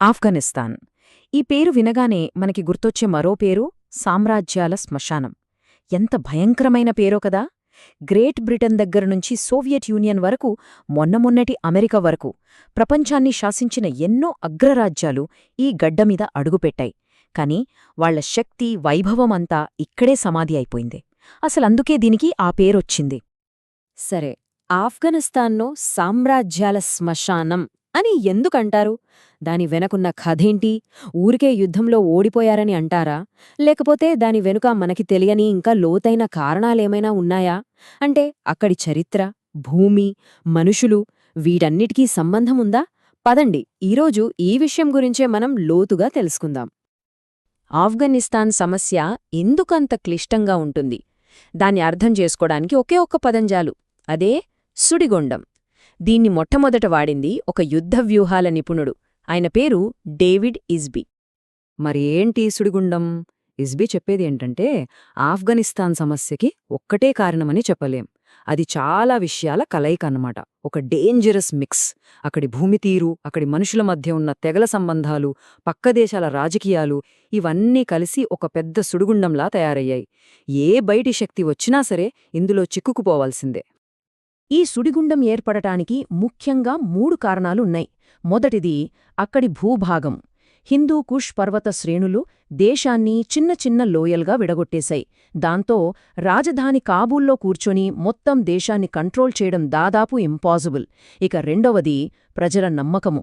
ఆఫ్ఘనిస్తాన్. ఈ పేరు వినగానే మనకి గుర్తొచ్చే మరో పేరు సామ్రాజ్యాల శ్మశానం. ఎంత భయంకరమైన పేరో కదా! గ్రేట్ బ్రిటన్ దగ్గర నుంచి సోవియట్ యూనియన్ వరకు మొన్నమొన్నటి అమెరికా వరకు ప్రపంచాన్ని శాసించిన ఎన్నో అగ్రరాజ్యాలు ఈ గడ్డమీద అడుగుపెట్టాయి. కాని వాళ్ళ శక్తి వైభవమంతా ఇక్కడే సమాధి అయిపోయింది. అసలందుకే దీనికి ఆ పేరొచ్చింది. సరే ఆఫ్ఘనిస్తాన్లో సామ్రాజ్యాల శ్మశానం అని ఎందుకంటారు? దాని వెనకున్న కథేంటి? ఊరికే యుద్ధంలో ఓడిపోయారని అంటారా? లేకపోతే దాని వెనుక మనకి తెలియని ఇంకా లోతైన కారణాలేమైనా ఉన్నాయా? అంటే అక్కడి చరిత్ర భూమి మనుషులు వీటన్నిటికీ సంబంధముందా పదండి ఈరోజు ఈ విషయం గురించే మనం లోతుగా తెలుసుకుందాం. ఆఫ్ఘనిస్తాన్ సమస్య ఎందుకంత క్లిష్టంగా ఉంటుంది? దాన్ని అర్థం చేసుకోడానికి ఒకే ఒక్క పదంజాలు అదే సుడిగొండం. దీన్ని మొట్టమొదట వాడింది ఒక యుద్ధ వ్యూహాల నిపుణుడు. ఆయన పేరు డేవిడ్ ఇస్బీ మరి ఏంటి సుడిగుండం? ఇస్బీ చెప్పేది ఏంటంటే ఆఫ్ఘనిస్తాన్ సమస్యకి ఒక్కటే కారణమని చెప్పలేం. అది చాలా విషయాల కలయిక అన్నమాట. ఒక డేంజరస్ మిక్స్. అక్కడి భూమి తీరు అక్కడి మనుషుల మధ్య ఉన్న తెగల సంబంధాలు పక్క దేశాల రాజకీయాలు ఇవన్నీ కలిసి ఒక పెద్ద సుడిగుండంలా తయారయ్యాయి. ఏ బయటి శక్తి వచ్చినా సరే ఇందులో చిక్కుకుపోవాల్సిందే. ఈ సుడిగుండం ఏర్పడటానికి ముఖ్యంగా మూడు కారణాలున్నాయి. మొదటిది అక్కడి భూభాగం. హిందూ కుష్ పర్వత శ్రేణులు దేశాన్ని చిన్న చిన్న లోయల్గా విడగొట్టేశాయి. దాంతో రాజధాని కాబూల్లో కూర్చొని మొత్తం దేశాన్ని కంట్రోల్ చేయడం దాదాపు ఇంపాసిబుల్. ఇక రెండవది ప్రజల నమ్మకము.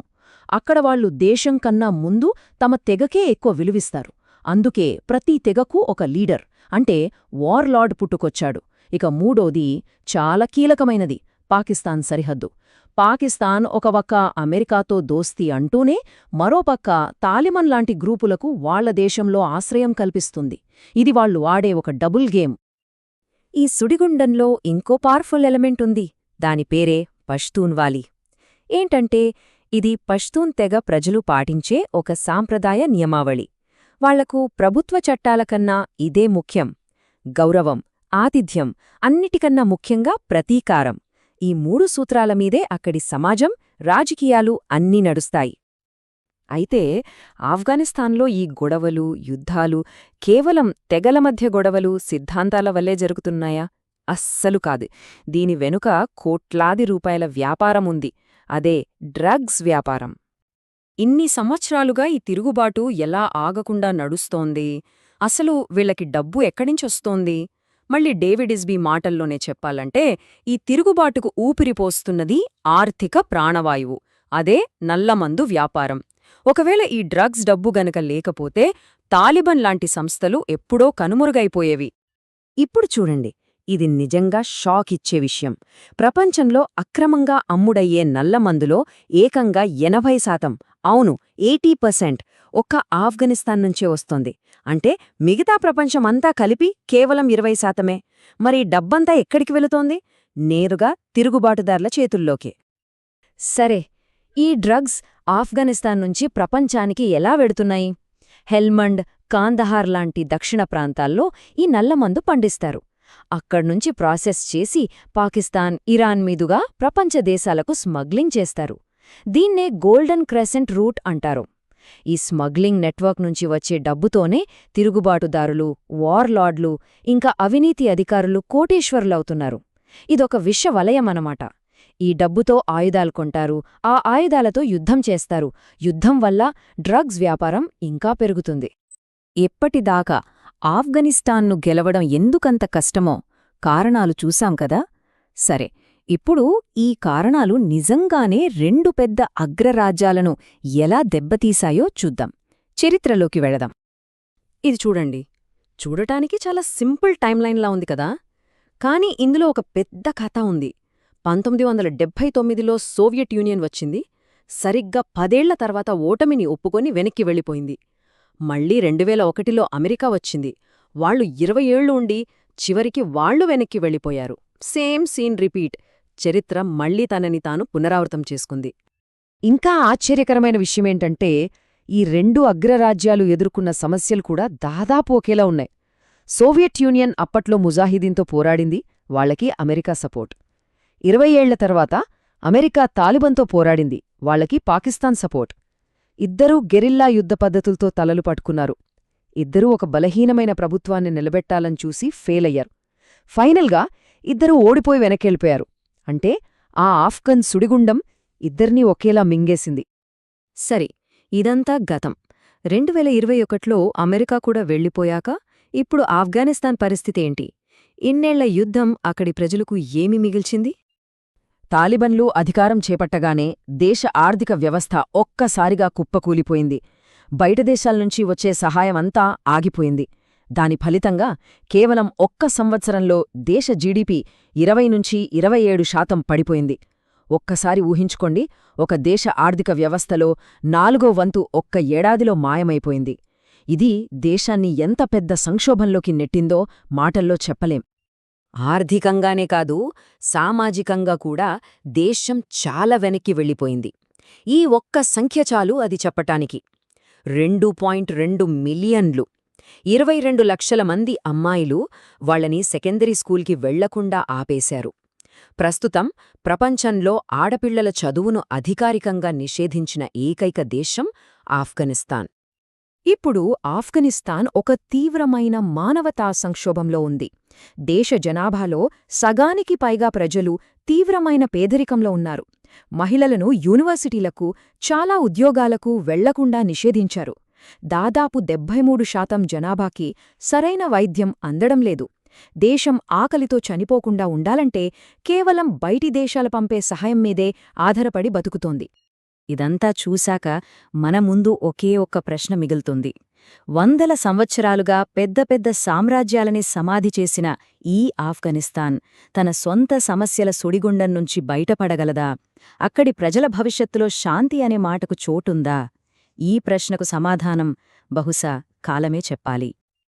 అక్కడ వాళ్ళు దేశం కన్నా ముందు తమ తెగకే ఎక్కువ విలువిస్తారు. అందుకే ప్రతి తెగకు ఒక లీడర్ అంటే వార్లార్డ్ పుట్టుకొచ్చాడు. ఇక మూడోది చాలా కీలకమైనది పాకిస్తాన్ సరిహద్దు. పాకిస్తాన్ ఒకపక్క అమెరికాతో దోస్తీ అంటూనే మరోపక్క తాలిమన్ లాంటి గ్రూపులకు వాళ్ళ దేశంలో ఆశ్రయం కల్పిస్తుంది. ఇది వాళ్ళు ఆడే ఒక డబుల్ గేమ్. ఈ సుడిగుండంలో ఇంకో పవర్ఫుల్ ఎలిమెంట్ ఉంది దాని పేరే పష్తూన్ వాలి ఏంటంటే ఇది పష్తూన్ తెగ ప్రజలు పాటించే ఒక సాంప్రదాయ నియమావళి. వాళ్ళకు ప్రభుత్వ చట్టాల కన్నా ఇదే ముఖ్యం. గౌరవం. ఆతిథ్యం అన్నిటికన్నా ముఖ్యంగా ప్రతీకారం. ఈ మూడు సూత్రాల మీదే అక్కడి సమాజం రాజకీయాలు అన్నీ నడుస్తాయి. అయితే ఆఫ్ఘనిస్తాన్లో ఈ గొడవలు యుద్ధాలు కేవలం తెగల మధ్య గొడవలు సిద్ధాంతాల వల్లే జరుగుతున్నాయా? అస్సలు కాదు. దీని వెనుక కోట్లాది రూపాయల వ్యాపారముంది అదే డ్రగ్స్ వ్యాపారం. ఇన్ని సంవత్సరాలుగా ఈ తిరుగుబాటు ఎలా ఆగకుండా నడుస్తోంది? అసలు వీళ్ళకి డబ్బు ఎక్కడించొస్తోంది మళ్ళీ డేవిడిస్బీ మాటల్లోనే చెప్పాలంటే ఈ తిరుగుబాటుకు ఊపిరిపోస్తున్నది ఆర్థిక ప్రాణవాయువు అదే నల్లమందు వ్యాపారం. ఒకవేళ ఈ డ్రగ్స్ డబ్బు గనక లేకపోతే తాలిబన్ లాంటి సంస్థలు ఎప్పుడో కనుమరుగైపోయేవి. ఇప్పుడు చూడండి ఇది నిజంగా షాక్ ఇచ్చే విషయం. ప్రపంచంలో అక్రమంగా అమ్ముడయ్యే నల్లమందులో ఏకంగా ఎనభై శాతం అవును ఎయిటీ పర్సెంట్ ఒక్క ఆఫ్ఘనిస్తాన్ నుంచే వస్తోంది. అంటే మిగతా ప్రపంచమంతా కలిపి కేవలం ఇరవై శాతమే. మరి డబ్బంతా ఎక్కడికి వెళుతోంది? నేరుగా తిరుగుబాటుదార్ల చేతుల్లోకే. సరే ఈ డ్రగ్స్ ఆఫ్ఘనిస్తాన్ నుంచి ప్రపంచానికి ఎలా వెడుతున్నాయి? హెల్మండ్ కాందహార్ లాంటి దక్షిణ ప్రాంతాల్లో ఈ నల్లమందు పండిస్తారు. అక్కడ్నుంచి ప్రాసెస్ చేసి పాకిస్తాన్ ఇరాన్ మీదుగా ప్రపంచ దేశాలకు స్మగ్లింగ్ చేస్తారు. దీన్నే గోల్డెన్ క్రెసెంట్ రూట్ అంటారు. ఈ స్మగ్లింగ్ నెట్వర్క్ నుంచి వచ్చే డబ్బుతోనే తిరుగుబాటుదారులు వార్లార్డ్లు ఇంకా అవినీతి అధికారులు కోటేశ్వరులవుతున్నారు. ఇదొక విషవలయమనమాట ఈ డబ్బుతో ఆయుధాలు కొంటారు ఆ ఆయుధాలతో యుద్ధం చేస్తారు. యుద్ధం వల్ల డ్రగ్స్ వ్యాపారం ఇంకా పెరుగుతుంది. ఎప్పటిదాకా ఆఫ్ఘనిస్తాన్ను గెలవడం ఎందుకంత కష్టమో కారణాలు చూశాం కదా? సరే ఇప్పుడు ఈ కారణాలు నిజంగానే రెండు పెద్ద అగ్రరాజ్యాలను ఎలా దెబ్బతీశాయో చూద్దాం. చరిత్రలోకి వెళదాం. ఇది చూడండి. చూడటానికి చాలా సింపుల్ టైంలైన్లా ఉంది కదా? కాని ఇందులో ఒక పెద్ద కథ ఉంది. పంతొమ్మిది వందల డెబ్భై తొమ్మిదిలో సోవియట్ యూనియన్ వచ్చింది. సరిగ్గా పదేళ్ళ తర్వాత ఓటమిని ఒప్పుకొని వెనక్కి వెళ్ళిపోయింది. మళ్ళీ రెండువేల ఒకటిలో అమెరికా వచ్చింది. వాళ్ళు ఇరవై ఏళ్ళు ఉండి చివరికి వాళ్ళు వెనక్కి వెళ్ళిపోయారు. Same scene repeat. చరిత్ర మళ్ళీ తనని తాను పునరావృతం చేసుకుంది. ఇంకా ఆశ్చర్యకరమైన విషయమేంటంటే ఈ రెండు అగ్రరాజ్యాలు ఎదుర్కొన్న సమస్యలు కూడా దాదాపు ఒకేలా ఉన్నాయి. సోవియట్ యూనియన్ అప్పట్లో ముజాహిదీన్తో పోరాడింది వాళ్ళకి అమెరికా సపోర్ట్. ఇరవై ఏళ్ళ తర్వాత అమెరికా తాలిబన్తో పోరాడింది వాళ్ళకి పాకిస్తాన్ సపోర్ట్. ఇద్దరూ గెరిల్లా యుద్ధ పద్ధతులతో తలలు పట్టుకున్నారు. ఇద్దరూ ఒక బలహీనమైన ప్రభుత్వాన్ని నిలబెట్టాలని చూసి ఫెయిలయ్యారు. ఫైనల్గా ఇద్దరూ ఓడిపోయి వెనకెళ్ళిపోయారు అంటే ఆ ఆఫ్ఘన్ సుడిగుండం ఇద్దర్నీ ఒకేలా మింగేసింది. సరే ఇదంతా గతం. రెండు వేల ఇరవై ఒకటిలో అమెరికా కూడా వెళ్ళిపోయాక ఇప్పుడు ఆఫ్ఘనిస్తాన్ పరిస్థితి ఏంటి? ఇన్నేళ్ళ యుద్ధం అక్కడి ప్రజలకు ఏమి మిగిల్చింది? తాలిబన్లు అధికారం చేపట్టగానే దేశ ఆర్థిక వ్యవస్థ ఒక్కసారిగా కుప్పకూలిపోయింది. బయట దేశాల్నుంచి వచ్చే సహాయమంతా ఆగిపోయింది. దాని ఫలితంగా కేవలం ఒక్క సంవత్సరంలో దేశ జీడిపి ఇరవై నుంచి ఇరవై ఏడు శాతం పడిపోయింది. ఒక్కసారి ఊహించుకోండి ఒక దేశ ఆర్థిక వ్యవస్థలో నాలుగో వంతు ఒక్క ఏడాదిలో మాయమైపోయింది. ఇది దేశాన్ని ఎంత పెద్ద సంక్షోభంలోకి నెట్టిందో మాటల్లో చెప్పలేం. ఆర్థికంగానే కాదు సామాజికంగా కూడా దేశం చాలా వెనక్కి వెళ్ళిపోయింది. ఈ ఒక్క సంఖ్య చాలు అది చెప్పటానికి. రెండు పాయింట్ రెండు మిలియన్లు. ఇరవై రెండు లక్షల మంది అమ్మాయిలు వాళ్ళని సెకండరీ స్కూల్కి వెళ్ళకుండా ఆపేశారు. ప్రస్తుతం ప్రపంచంలో ఆడపిల్లల చదువును అధికారికంగా నిషేధించిన ఏకైక దేశం ఆఫ్ఘనిస్తాన్. ఇప్పుడు ఆఫ్ఘనిస్తాన్ ఒక తీవ్రమైన మానవతా సంక్షోభంలో ఉంది. దేశ జనాభాలో సగానికి పైగా ప్రజలు తీవ్రమైన పేదరికంలో ఉన్నారు. మహిళలను యూనివర్సిటీలకు చాలా ఉద్యోగాలకు వెళ్ళకుండా నిషేధించారు. దాదాపు డెబ్బై మూడు శాతం జనాభాకి సరైన వైద్యం అందడం లేదు. దేశం ఆకలితో చనిపోకుండా ఉండాలంటే కేవలం బయటి దేశాల పంపే సహాయం మీదే ఆధారపడి బతుకుతోంది. ఇదంతా చూశాక మన ముందు ఒకే ఒక్క ప్రశ్న మిగులుతుంది. వందల సంవత్సరాలుగా పెద్ద పెద్ద సామ్రాజ్యాలని సమాధి చేసిన ఈ ఆఫ్ఘనిస్తాన్ తన సొంత సమస్యల సుడిగుండం నుంచి బయటపడగలదా? అక్కడి ప్రజల భవిష్యత్తులో శాంతి అనే మాటకు చోటుందా? ఈ ప్రశ్నకు సమాధానం బహుశా కాలమే చెప్పాలి.